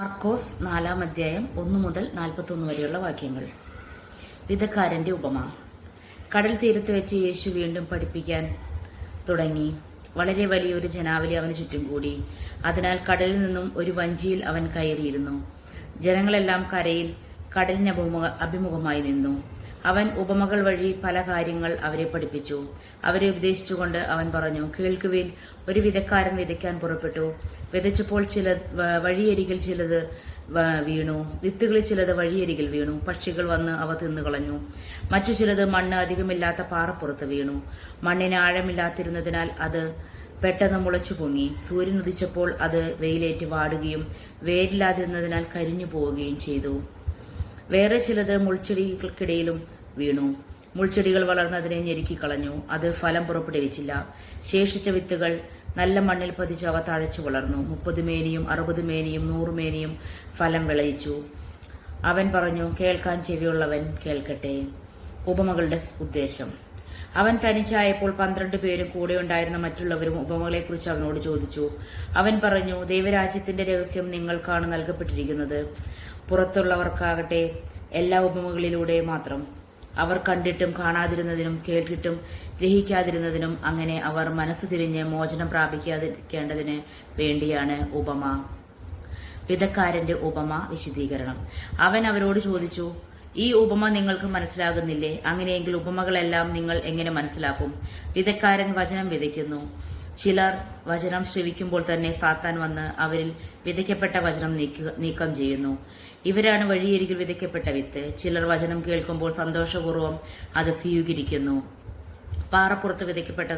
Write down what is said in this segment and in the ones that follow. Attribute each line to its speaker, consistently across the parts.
Speaker 1: മാർക്കോസ് നാലാം അധ്യായം ഒന്നു മുതൽ നാൽപ്പത്തൊന്ന് വരെയുള്ള വാക്യങ്ങൾ. വിധക്കാരന്റെ ഉപമ. കടൽ തീരത്ത് വെച്ച് യേശു വീണ്ടും പഠിപ്പിക്കാൻ തുടങ്ങി. വളരെ വലിയൊരു ജനാവലി അവന് ചുറ്റും കൂടി. അതിനാൽ കടലിൽ നിന്നും ഒരു വഞ്ചിയിൽ അവൻ കയറിയിരുന്നു. ജനങ്ങളെല്ലാം കരയിൽ കടലിന് അഭിമുഖമായി നിന്നു. അവൻ ഉപമകൾ വഴി പല കാര്യങ്ങൾ അവരെ പഠിപ്പിച്ചു. അവരെ ഉപദേശിച്ചുകൊണ്ട് അവൻ പറഞ്ഞു കേൾക്കുവിൻ ഒരു വിധക്കാരൻ വിതയ്ക്കാൻ പുറപ്പെട്ടു. വിതച്ചപ്പോൾ ചില വഴിയരികിൽ ചിലത് വീണു. വിത്തുകളിൽ ചിലത് വഴിയരികിൽ വീണു. പക്ഷികൾ വന്ന് അവ തിന്നുകളഞ്ഞു മറ്റു ചിലത് മണ്ണ് അധികമില്ലാത്ത പാറപ്പുറത്ത് വീണു. മണ്ണിന് ആഴമില്ലാത്തിരുന്നതിനാൽ അത് പെട്ടെന്ന് മുളച്ചു പൊങ്ങി. സൂര്യൻ ഉദിച്ചപ്പോൾ അത് വെയിലേറ്റ് വാടുകയും വേരില്ലാതിരുന്നതിനാൽ കരിഞ്ഞു പോവുകയും ചെയ്തു. വേറെ ചിലത് മുൾച്ചെടികൾക്കിടയിലും വീണു. മുൾച്ചെടികൾ വളർന്നതിനെ ഞെരുക്കി കളഞ്ഞു. അത് ഫലം പുറപ്പെടുവിച്ചില്ല. ശേഷിച്ച വിത്തുകൾ നല്ല മണ്ണിൽ പതിച്ച് അവ തഴച്ചു വളർന്നു. മുപ്പത് മേനിയും അറുപത് മേനിയും നൂറ് മേനിയും ഫലം വിളയിച്ചു. അവൻ പറഞ്ഞു കേൾക്കാൻ ചെവിയുള്ളവൻ കേൾക്കട്ടെ. ഉപമകളുടെ ഉദ്ദേശം. അവൻ തനിച്ചായപ്പോൾ പന്ത്രണ്ട് പേരും കൂടെ ഉണ്ടായിരുന്ന മറ്റുള്ളവരും ഉപമകളെക്കുറിച്ച് അവനോട് ചോദിച്ചു. അവൻ പറഞ്ഞു ദൈവരാജ്യത്തിന്റെ രഹസ്യം നിങ്ങൾക്കാണ് നൽകപ്പെട്ടിരിക്കുന്നത്. പുറത്തുള്ളവർക്കാകട്ടെ എല്ലാ ഉപമകളിലൂടെ മാത്രം. അവർ കണ്ടിട്ടും കാണാതിരുന്നതിനും കേട്ടിട്ടും ഗ്രഹിക്കാതിരുന്നതിനും അങ്ങനെ അവർ മനസ്സ് തിരിഞ്ഞ് മോചനം പ്രാപിക്കാതിരിക്കേണ്ടതിന് വേണ്ടിയാണ് ഉപമ. വിധക്കാരന്റെ ഉപമ വിശദീകരണം. അവൻ അവരോട് ചോദിച്ചു ഈ ഉപമ നിങ്ങൾക്ക് മനസ്സിലാകുന്നില്ലേ? അങ്ങനെയെങ്കിൽ ഉപമകളെല്ലാം നിങ്ങൾ എങ്ങനെ മനസ്സിലാക്കും? വിധക്കാരൻ വചനം വിതയ്ക്കുന്നു. ചിലർ വചനം ശ്രവിക്കുമ്പോൾ തന്നെ സാത്താൻ വന്ന് അവരിൽ വിതയ്ക്കപ്പെട്ട വചനം നീക്കം ചെയ്യുന്നു. ഇവരാണ് വഴിയരികിൽ വിതയ്ക്കപ്പെട്ട വിത്ത്. ചിലർ വചനം കേൾക്കുമ്പോൾ സന്തോഷപൂർവം അത് സ്വീകരിക്കുന്നു. പാറപ്പുറത്ത് വിതയ്ക്കപ്പെട്ട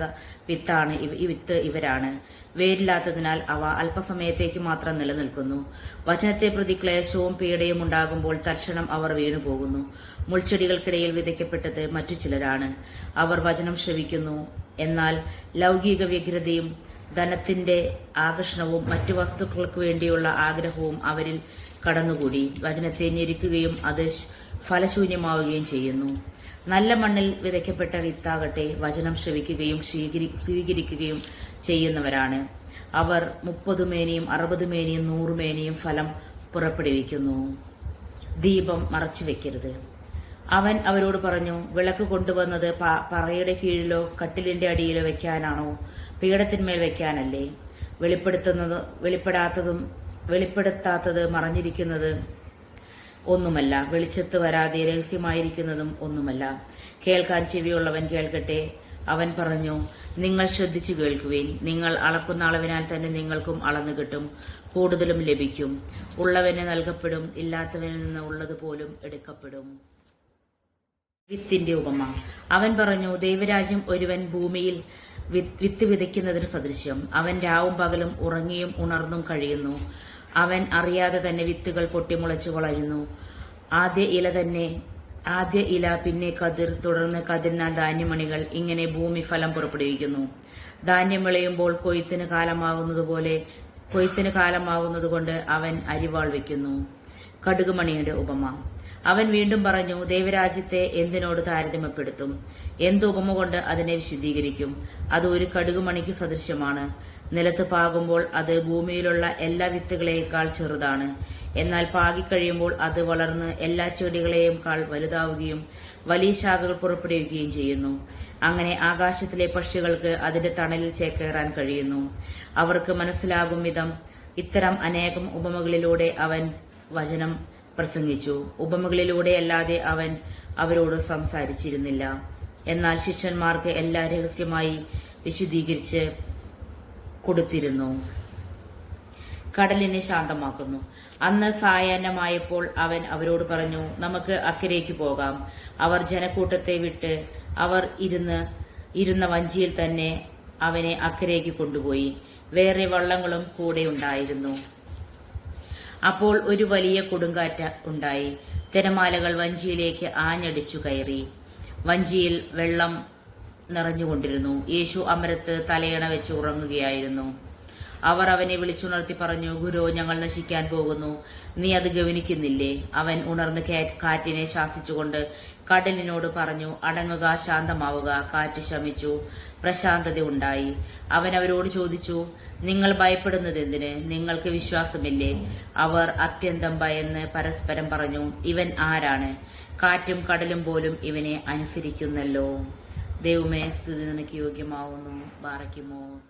Speaker 1: വിത്താണ് ഈ വിത്ത് ഇവരാണ്. വേരില്ലാത്തതിനാൽ അവ അല്പസമയത്തേക്ക് മാത്രം നിലനിൽക്കുന്നു. വചനത്തെ പ്രതി ക്ലേശവും പീഡയും ഉണ്ടാകുമ്പോൾ തൽക്ഷണം അവർ വീണുപോകുന്നു. മുൾച്ചെടികൾക്കിടയിൽ വിതയ്ക്കപ്പെട്ടത് മറ്റു ചിലരാണ്. അവർ വചനം ശ്രവിക്കുന്നു. എന്നാൽ ലൗകിക വ്യഗ്രതയും ധനത്തിന്റെ ആകർഷണവും മറ്റു വസ്തുക്കൾക്ക് വേണ്ടിയുള്ള ആഗ്രഹവും അവരിൽ കടന്നുകൂടി. വചനത്തെ ഞെരുക്കുകയും അത് ഫലശൂന്യമാവുകയും ചെയ്യുന്നു. നല്ല മണ്ണിൽ വിതയ്ക്കപ്പെട്ട വിത്താകട്ടെ വചനം ശ്രവിക്കുകയും സ്വീകരി- സ്വീകരിക്കുകയും ചെയ്യുന്നവരാണ്. അവർ മുപ്പത് മേനിയും അറുപത് മേനിയും നൂറ് മേനിയും ഫലം പുറപ്പെടുവിക്കുന്നു. ദീപം മറച്ചു വെക്കരുത് അവൻ അവരോട് പറഞ്ഞു വിളക്ക് കൊണ്ടുവന്നത് പറയുടെ കീഴിലോ കട്ടിലിന്റെ അടിയിലോ വെക്കാനാണോ? പീഠത്തിന്മേൽ വെക്കാനല്ലേ? വെളിപ്പെടുത്തുന്നത് വെളിപ്പെടാത്തതും വെളിപ്പെടുത്താത്തത് മറഞ്ഞിരിക്കുന്നത് ഒന്നുമല്ല. വെളിച്ചത്ത് വരാതെ രഹസ്യമായിരിക്കുന്നതും ഒന്നുമല്ല. കേൾക്കാൻ ചെവിയുള്ളവൻ കേൾക്കട്ടെ. അവൻ പറഞ്ഞു നിങ്ങൾ ശ്രദ്ധിച്ചു കേൾക്കുവേൻ. നിങ്ങൾ അളക്കുന്ന അളവിനാൽ തന്നെ നിങ്ങൾക്കും അളന്നു കിട്ടും. കൂടുതലും ലഭിക്കും. ഉള്ളവന് നൽകപ്പെടും. ഇല്ലാത്തവനിൽ നിന്ന് ഉള്ളത് പോലും എടുക്കപ്പെടും. വിത്തിന്റെ ഉപമ. അവൻ പറഞ്ഞു ദൈവരാജ്യം ഒരുവൻ ഭൂമിയിൽ വിത്ത് വിതയ്ക്കുന്നതിന് സദൃശ്യം. അവൻ രാവും പകലും ഉറങ്ങിയും ഉണർന്നും കഴിയുന്നു. അവൻ അറിയാതെ തന്നെ വിത്തുകൾ പൊട്ടിമുളച്ചു വളരുന്നു. ആദ്യ ഇല തന്നെ ആദ്യ ഇല പിന്നെ കതിർ തുടർന്ന് കതിരിനാൽ ധാന്യമണികൾ ഇങ്ങനെ ഭൂമി ഫലം പുറപ്പെടുവിക്കുന്നു. ധാന്യം വിളയുമ്പോൾ കൊയ്ത്തിന് കാലമാകുന്നതുപോലെ കൊയ്ത്തിന് കാലമാകുന്നതുകൊണ്ട് അവൻ അരിവാൾ വയ്ക്കുന്നു. കടുകുമണിയുടെ ഉപമ. അവൻ വീണ്ടും പറഞ്ഞു ദൈവരാജ്യത്തെ എന്തിനോട് താരതമ്യപ്പെടുത്തും? എന്തുപമ കൊണ്ട് അതിനെ വിശദീകരിക്കും അത് ഒരു കടുകുമണിക്ക് സദൃശ്യമാണ്. നിലത്ത് പാകുമ്പോൾ അത് ഭൂമിയിലുള്ള എല്ലാ വിത്തുകളേക്കാൾ ചെറുതാണ്. എന്നാൽ പാകിക്കഴിയുമ്പോൾ അത് വളർന്ന് എല്ലാ ചെടികളെയുംക്കാൾ വലുതാവുകയും വലിയ ശാഖകൾ പുറപ്പെടുവിക്കുകയും ചെയ്യുന്നു. അങ്ങനെ ആകാശത്തിലെ പക്ഷികൾക്ക് അതിന്റെ തണലിൽ ചേക്കേറാൻ കഴിയുന്നു. അവർക്ക് മനസ്സിലാകും വിധം ഇത്തരം അനേകം ഉപമകളിലൂടെ അവൻ വചനം പ്രസംഗിച്ചു. ഉപമകളിലൂടെ അല്ലാതെ അവൻ അവരോട് സംസാരിച്ചിരുന്നില്ല. എന്നാൽ ശിഷ്യന്മാർക്ക് എല്ലാ രഹസ്യമായി വിശദീകരിച്ച് കൊടുത്തിരുന്നു. കടലിനെ ശാന്തമാക്കുന്നു. അന്ന് സായാഹ്നമായപ്പോൾ അവൻ അവരോട് പറഞ്ഞു നമുക്ക് അക്കരയ്ക്ക് പോകാം. അവർ ജനക്കൂട്ടത്തെ വിട്ട് അവർ ഇരുന്ന് ഇരുന്ന വഞ്ചിയിൽ തന്നെ അവനെ അക്കരയ്ക്ക് കൊണ്ടുപോയി. വേറെ വള്ളങ്ങളും കൂടെ ഉണ്ടായിരുന്നു. അപ്പോൾ ഒരു വലിയ കൊടുങ്കാറ്റ് ഉണ്ടായി. തിരമാലകൾ വഞ്ചിയിലേക്ക് ആഞ്ഞടിച്ചു കയറി. വഞ്ചിയിൽ വെള്ളം നിറഞ്ഞുകൊണ്ടിരുന്നു. യേശു അമരത്ത് തലയണ വെച്ച് ഉറങ്ങുകയായിരുന്നു. അവർ അവനെ വിളിച്ചുണർത്തി പറഞ്ഞു ഗുരു ഞങ്ങൾ നശിക്കാൻ പോകുന്നു. നീ അത് ഗവനിക്കുന്നില്ലേ? അവൻ ഉണർന്ന് കാറ്റിനെ ശാസിച്ചുകൊണ്ട് കടലിനോട് പറഞ്ഞു അടങ്ങുക ശാന്തമാവുക. കാറ്റ് ശമിച്ചു. പ്രശാന്തത ഉണ്ടായി. അവൻ അവരോട് ചോദിച്ചു നിങ്ങൾ ഭയപ്പെടുന്നത് എന്തിന്? നിങ്ങൾക്ക് വിശ്വാസമില്ലേ? അവർ അത്യന്തം ഭയന്ന് പരസ്പരം പറഞ്ഞു ഇവൻ ആരാണ്? കാറ്റും കടലും പോലും ഇവനെ അനുസരിക്കുന്നല്ലോ. ദൈവമേ സ്തുതി നിനക്ക് യോഗ്യമാവുന്നു. ബാറയ്ക്കുമോ